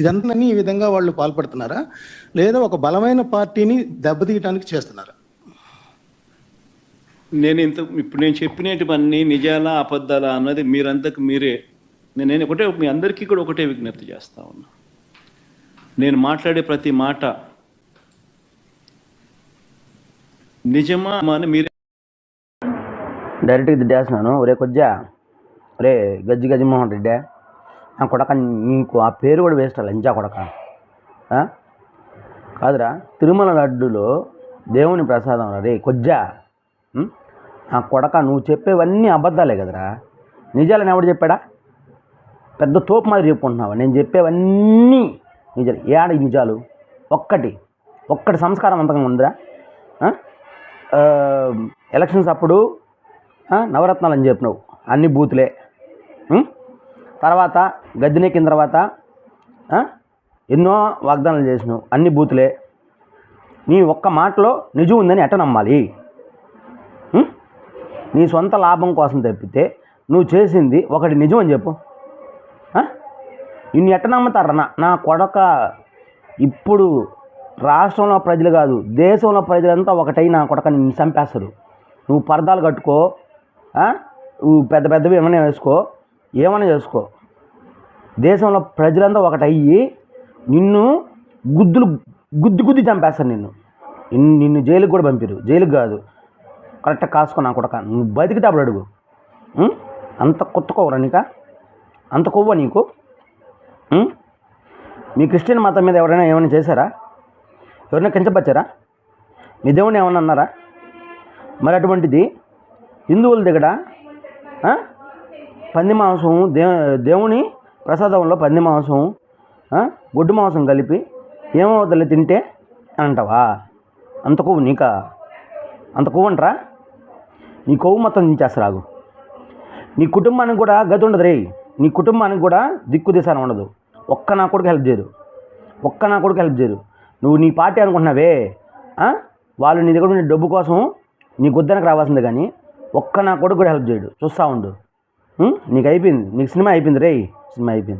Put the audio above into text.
ఇదంతా ఈ విధంగా వాళ్ళు పాల్పడుతున్నారా? లేదా ఒక బలమైన పార్టీని దెబ్బతీయటానికి చేస్తున్నారా? నేను ఇంత ఇప్పుడు నేను చెప్పినటువన్నీ నిజాలా అబద్ధాలా అన్నది మీరంతకు మీరే. నేను నేను ఒకటే మీ అందరికీ కూడా ఒకటే విజ్ఞప్తి చేస్తా ఉన్నా. నేను మాట్లాడే ప్రతి మాట నిజమా అని మీరే డైరెక్ట్గా తిట్టేస్తున్నాను ఒరే కొజ్జా. ఒరే గజ్జి గజ్జిమోహన్ రెడ్డి. ఆ కొడక నీకు ఆ పేరు కూడా వేస్ట్ లంచా కొడక. కాదురా తిరుమల లడ్డులో దేవుని ప్రసాదం రే కొజ్జా. ఆ కొడక నువ్వు చెప్పేవన్నీ అబద్ధాలే కదరా. నిజాలని ఎవడు చెప్పాడా? పెద్ద తోపు మాదిరి చెప్పుకుంటున్నావా? నేను చెప్పేవన్నీ నిజాలు. ఏడ నిజాలు? ఒక్కటి ఒక్కటి సంస్కారం అంతకంగా ఉందిరా. ఎలక్షన్స్ అప్పుడు నవరత్నాలు అని చెప్పినావు. అన్ని బూతులే. తర్వాత గద్దెనెక్కిన తర్వాత ఎన్నో వాగ్దానాలు చేసినావు అన్ని బూతులే. నీ ఒక్క మాటలో నిజం ఉందని ఎట్ట నమ్మాలి? నీ సొంత లాభం కోసం తప్పితే నువ్వు చేసింది ఒకటి నిజం అని చెప్పు. నిన్ను ఎట్ట నమ్ముతారా నా నా కొడక? ఇప్పుడు రాష్ట్రంలో ప్రజలు కాదు దేశంలో ప్రజలంతా ఒకటై నా కొడక నిన్ను చంపేస్తారు. నువ్వు పరదాలు కట్టుకో నువ్వు పెద్ద పెద్దవి ఏమైనా వేసుకో. ఏమైనా చేసుకో. దేశంలో ప్రజలంతా ఒకటి అయ్యి నిన్ను గుద్దులు గుద్ది గుద్ది చంపేస్తారు నిన్ను. నిన్ను నిన్ను జైలుకి కూడా పంపిరు. జైలుకి కాదు. కరెక్ట్గా కాసుకో నా కొడక. నువ్వు బతికితే అప్పుడు అడుగు. అంత కొత్త నీక? అంత కొవ్వ నీకు? మీ క్రిస్టియన్ మతం మీద ఎవరైనా ఏమైనా చేశారా? ఎవరైనా కించపరిచారా? మీ దేవుని ఏమన్నా అన్నారా? మరి అటువంటిది హిందువుల దగ్గర పంది మాంసం దే దేవుని ప్రసాదంలో పంది మాంసం గొడ్డు మాంసం కలిపి ఏమవుతుంది తింటే అంటావా? అంత కొవ్వు నీకా? అంత కొవ్వు అంటరా? నీ కొవ్వు మొత్తం దించేస్తారు నీ కుటుంబానికి కూడా గతి ఉండదు రే నీ కుటుంబానికి కూడా దిక్కు దిశాన ఉండదు. ఒక్క నా కొడుకు హెల్ప్ చేయరు ఒక్క నా కొడుకు హెల్ప్ చేయరు నువ్వు నీ పార్టీ అనుకుంటున్నావే వాళ్ళు నీ దగ్గర ఉండే డబ్బు కోసం నీ గుద్దనకు రావాల్సిందే కానీ ఒక్క నా కొడుకు కూడా హెల్ప్ చేయడు. చూస్తూ ఉండు. నీకు అయిపోయింది నీకు సినిమా అయిపోయింది రే సినిమా అయిపోయింది.